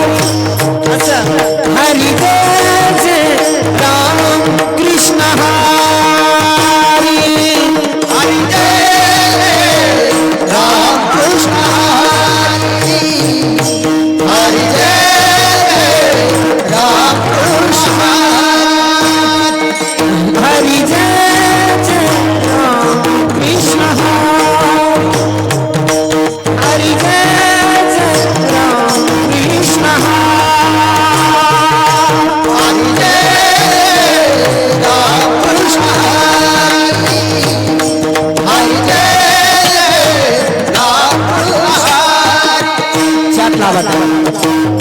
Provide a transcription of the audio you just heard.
Thank you. ধন্যবাদ।